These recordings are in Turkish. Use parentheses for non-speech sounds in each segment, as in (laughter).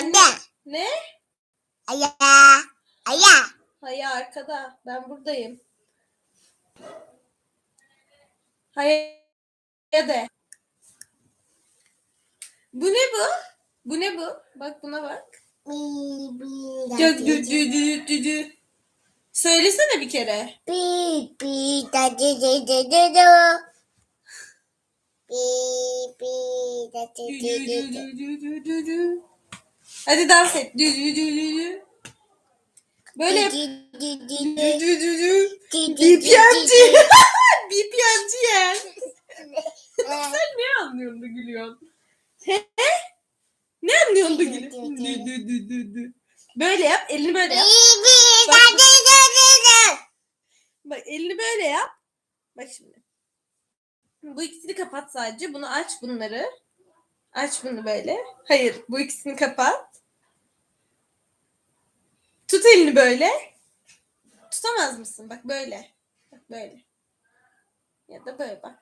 Anne. Ne? Aya. Aya. Hayır arkada. Ben buradayım. Hayır de. Bu ne bu? Bu ne bu? Bak buna bak. Da Dü dü dü dü dü. Söylesene bir kere. Bi bi da di di di di du. Bi bi da di di di di. Hadi dans et. Dü dü dü dü dü. Böyle yap. Dü dü dü dü. BPM'ci. BPM'ci yer. Sen ne anlıyorsun da gülüyorsun? He? Ne anlıyorsun da gülüyorsun? Dü dü dü dü dü. Böyle yap. Elini böyle yap. di. Bak elini böyle yap. Bak şimdi. Bu ikisini kapat sadece. Bunu aç bunları. Aç bunu böyle. Hayır bu ikisini kapat. Tut elini böyle. Tutamaz mısın? Bak böyle. Bak böyle. Ya da böyle bak.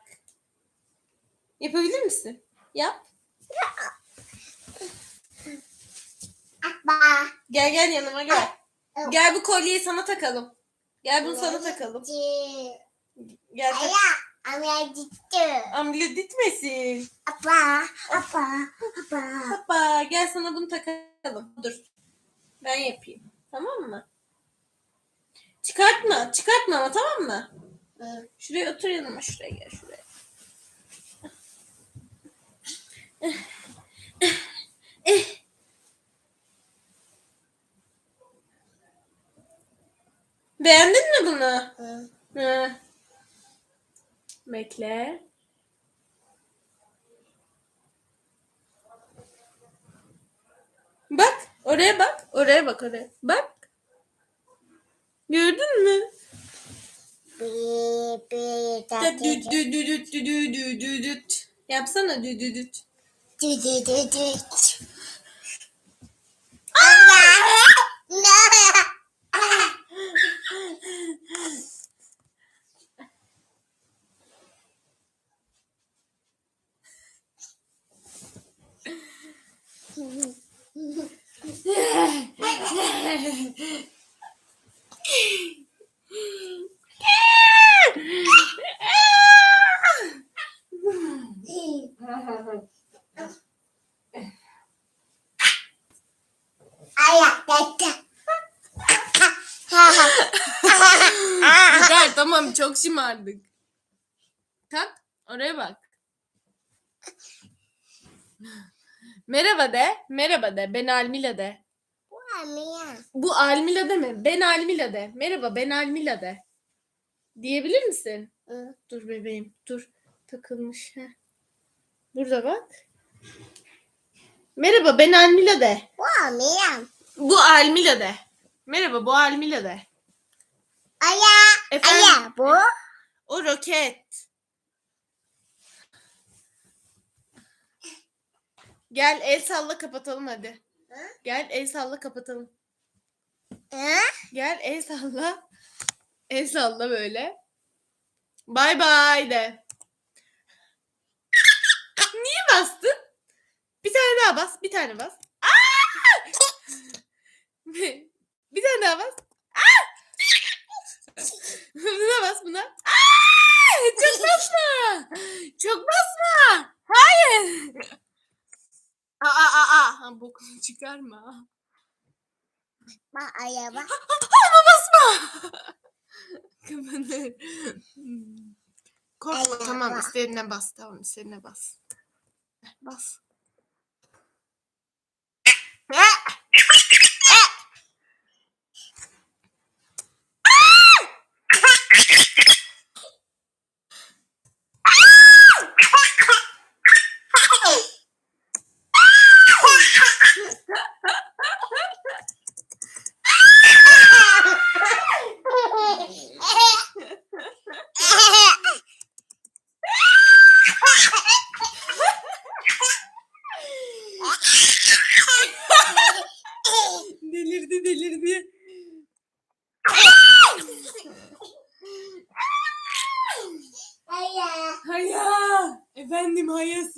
Yapabilir misin? Yap. Gel gel yanıma gel. Gel bu kolyeyi sana takalım. Gel bunu sana takalım. Gel tak. Aya gitti. Amile ditmesin. Apa. Apa. Apa. Hoppa gel sana bunu takalım. Dur. Ben yapayım. Tamam mı? Çıkartma. Çıkartma ama tamam mı? Hı. Şuraya otur yanıma. Şuraya gel şuraya. Beğendin mi bunu? Hı. Hı. Bekle. Bak. Oraya bak. Oraya bak oraya. Bak. Gördün mü? Da dü dü dü dü dü dü dü dü düt. Yapsana dü dü düt. Di di di di. Yeter tamam çok şımardık. Kalk oraya bak. Merhaba de. Merhaba de. Ben Almila de. Bu Amia. Bu Almila de mi? Ben Almila de. Merhaba ben Almila de. Diyebilir misin? Hı. Dur bebeğim dur. Takılmış. Heh. Burada bak. Merhaba ben Almila de. Bu Amia. Bu Almila de. Merhaba bu Almila de. Aya. Efendim? Aya. Bu. O roket. Gel el salla kapatalım hadi. Hı? Gel el salla kapatalım. Hı? Gel el salla. El salla böyle. Bay bay de. Niye bastın? Bir tane daha bas. Bir tane bas. Bir tane daha bas. Buna bas buna. Aa! Çok basma. Çok basma. Hayır. Aa aa aa. Ha, bokunu çıkarma. Bak araba. Ama (laughs) basma. Kapanır. Korkma Eyvah. tamam istediğine bas. Tamam istediğine bas. Bas. Ha! もやす。